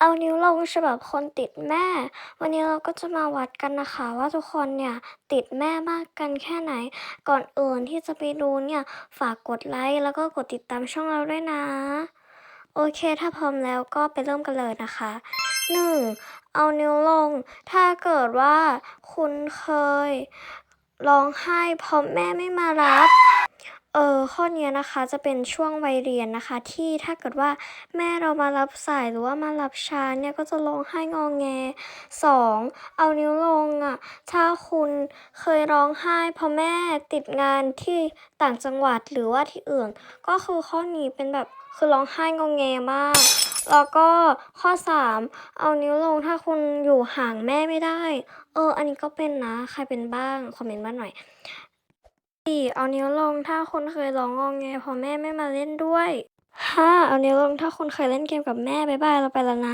เอานิ้วลงฉบับคนติดแม่ วันนี้เราก็จะมาวัดกันนะคะ ว่าทุกคนเนี่ยติดแม่มากกันแค่ไหน ก่อนอื่นที่จะไปดูเนี่ยฝากกดไลค์แล้วก็กดติดตามช่องเราด้วยนะ โอเคถ้าพร้อมแล้วก็ไปเริ่มกันเลยนะคะ 1. เอานิ้วลง ถ้าเกิดว่าคุณเคยร้องไห้เพราะแม่ไม่มารับ เออข้อนี้นะคะจะเป็นช่วงวัยเรียนนะคะ ที่ถ้าเกิดว่าแม่เรามารับสายหรือว่ามารับช้าเนี่ยก็จะร้องไห้งองแง 2. เอานิ้วลงอะถ้าคุณเคยร้องไห้เพราะแม่ติดงานที่ต่างจังหวัดหรือว่าที่อื่น ก็คือข้อนี้เป็นแบบคือร้องไห้งองแงมาก แล้วก็ข้อ 3 เอานิ้วลงถ้าคุณอยู่ห่างแม่ไม่ได้ เออ อันนี้ก็เป็นนะ ใครเป็นบ้าง คอมเมนต์มาหน่อย 4. เอานิ้วลงถ้าคุณเคยร้องงอแงพอแม่ไม่มาเล่นด้วย 5. เอานิ้วลงถ้าคุณเคยเล่นเกมกับแม่บายบายเราไปแล้วนะ